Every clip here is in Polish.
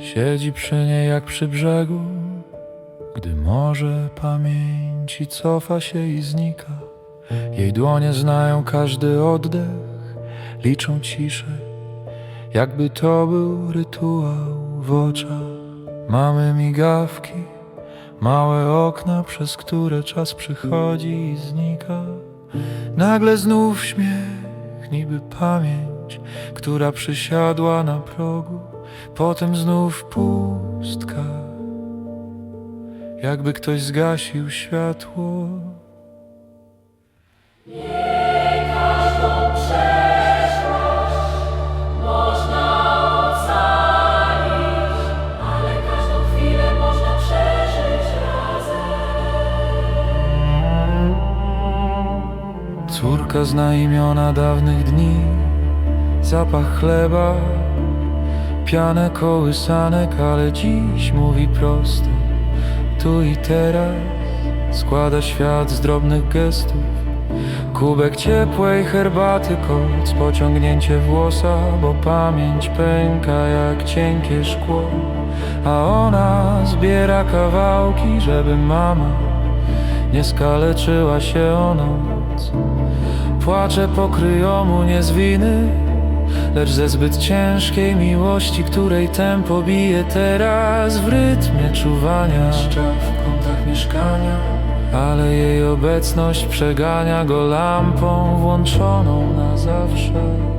Siedzi przy niej jak przy brzegu, gdy morze pamięci cofa się i znika. Jej dłonie znają każdy oddech, liczą ciszę, jakby to był rytuał w oczach. Mamy migawki, małe okna, przez które czas przychodzi i znika. Nagle znów śmiech, niby pamięć, która przysiadła na progu, potem znów pustka, jakby ktoś zgasił światło. Córka zna imiona dawnych dni, zapach chleba, pianę kołysanek, ale dziś mówi prosto, tu i teraz składa świat z drobnych gestów. Kubek ciepłej herbaty, koc, pociągnięcie włosa, bo pamięć pęka jak cienkie szkło, a ona zbiera kawałki, żeby mama nie skaleczyła się o noc. Płacze pokryjomu nie z winy, lecz ze zbyt ciężkiej miłości, której tempo bije teraz w rytmie czuwania. W kątach mieszkania, ale jej obecność przegania go lampą włączoną na zawsze.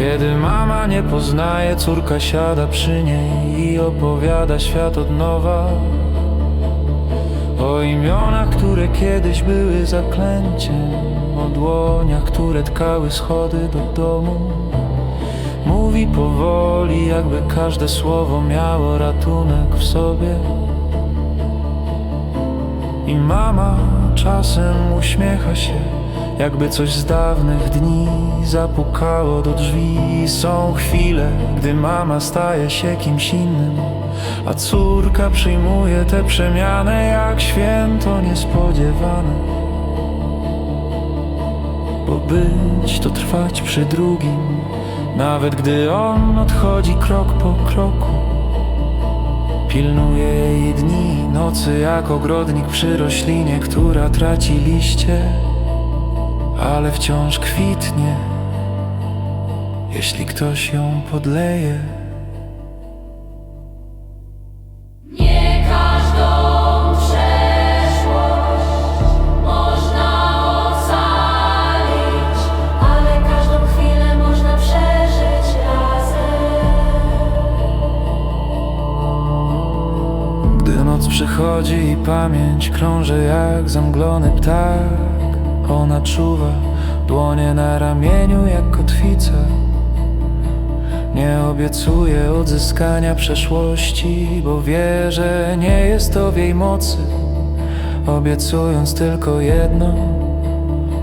Kiedy mama nie poznaje, córka siada przy niej i opowiada świat od nowa. O imionach, które kiedyś były zaklęciem, o dłoniach, które tkały schody do domu. Mówi powoli, jakby każde słowo miało ratunek w sobie. I mama czasem uśmiecha się, jakby coś z dawnych dni zapukało do drzwi. Są chwile, gdy mama staje się kimś innym, a córka przyjmuje tę przemianę jak święto niespodziewane. Bo być to trwać przy drugim, nawet gdy on odchodzi krok po kroku. Pilnuje jej dni, nocy jak ogrodnik przy roślinie, która traci liście, ale wciąż kwitnie, jeśli ktoś ją podleje. Nie każdą przeszłość można ocalić, ale każdą chwilę można przeżyć razem. Gdy noc przychodzi i pamięć krąży jak zamglony ptak, ona czuwa, dłonie na ramieniu jak kotwica. Nie obiecuje odzyskania przeszłości, bo wie, że nie jest to w jej mocy. Obiecując tylko jedno,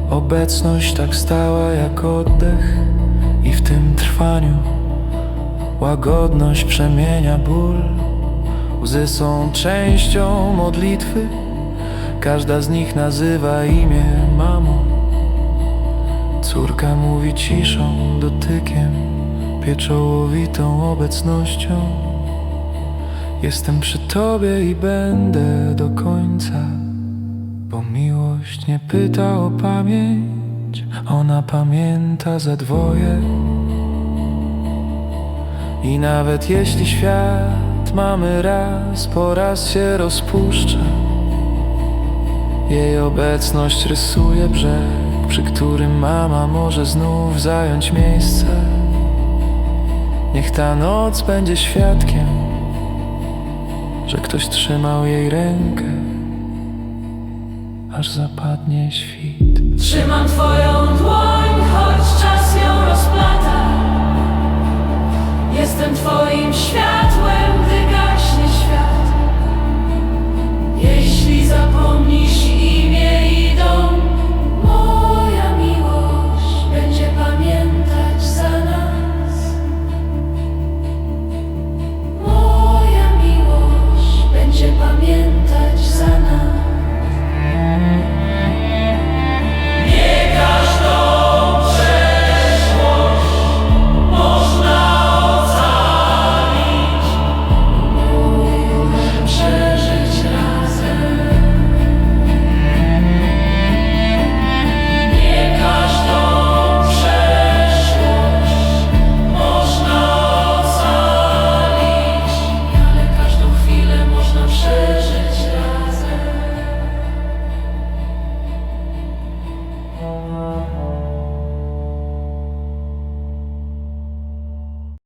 obecność tak stała jak oddech, i w tym trwaniu łagodność przemienia ból. Łzy są częścią modlitwy, każda z nich nazywa imię mamą. Córka mówi ciszą, dotykiem, pieczołowitą obecnością. Jestem przy tobie i będę do końca, bo miłość nie pyta o pamięć, ona pamięta za dwoje. I nawet jeśli świat mamy raz po raz się rozpuszcza, jej obecność rysuje brzeg, przy którym mama może znów zająć miejsce. Niech ta noc będzie świadkiem, że ktoś trzymał jej rękę, aż zapadnie świt. Trzymam twoją dłoń, choć czas ją rozplata. Jestem twoim światłem